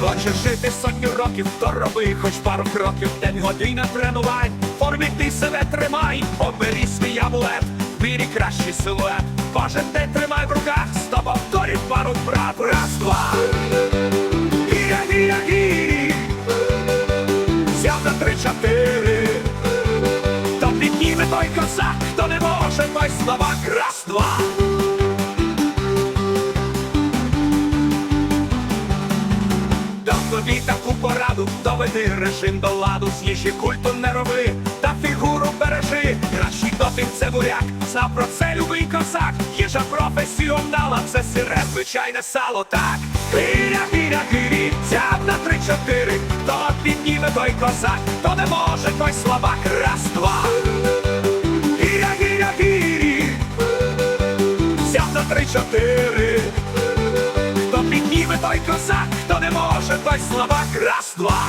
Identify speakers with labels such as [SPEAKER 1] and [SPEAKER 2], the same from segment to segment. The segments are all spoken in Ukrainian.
[SPEAKER 1] Хочеш жити сотню років, то роби хоч пару кроків, день година тренувай, формі ти себе тримай, обері свій амулет, бірі кращий силует. Боже, день тримай в руках, з тобою торі пару брат, раз, два. На три-чотири, то підніме той козак, хто не може, той словак, раз, два. Тобі таку пораду, доведи режим до ладу, з'їжі культу не роби, та фігуру бережи, кращий допінг це буряк, знав про це любий козак, їжа професіонала, це сире звичайне сало, так. Гиря, гирі, взяв на три-чотири, підніме той козак, хто не може, той слабак, раз, два. Гиря, гиря, гирі, взяв на три-чотири. Хто підніме той козак, хто не може, той слабак, раз, два.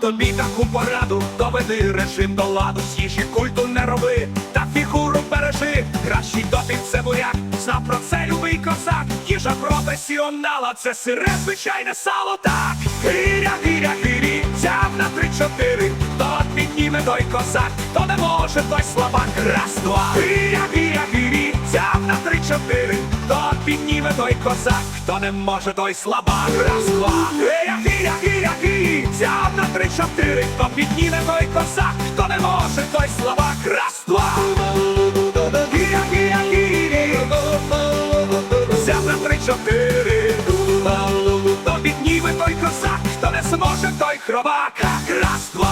[SPEAKER 1] Тобі таку пораду, доведи режим до ладу, з'їжі культу не роби, та фігуру бережи, кращий допінг це буряк, знав про це любий козак, їжа професіонала, це сире звичайне сало, так. Гиря, гиря, гирі, взяв на три-чотири, хто підніме той козак, хто не може, той слабак, раз, два. Гиря, гиря, гирі, взяв на три-чотири, хто підніме той козак, хто не може, той слабак, раз, два. Гиря, гиря, три-чотири, хто підніме той козак, хто не може, той слабак, раз, два. Взяв на три-чотири, хто підніме той козак, хто не зможе, той хробак, раз, два.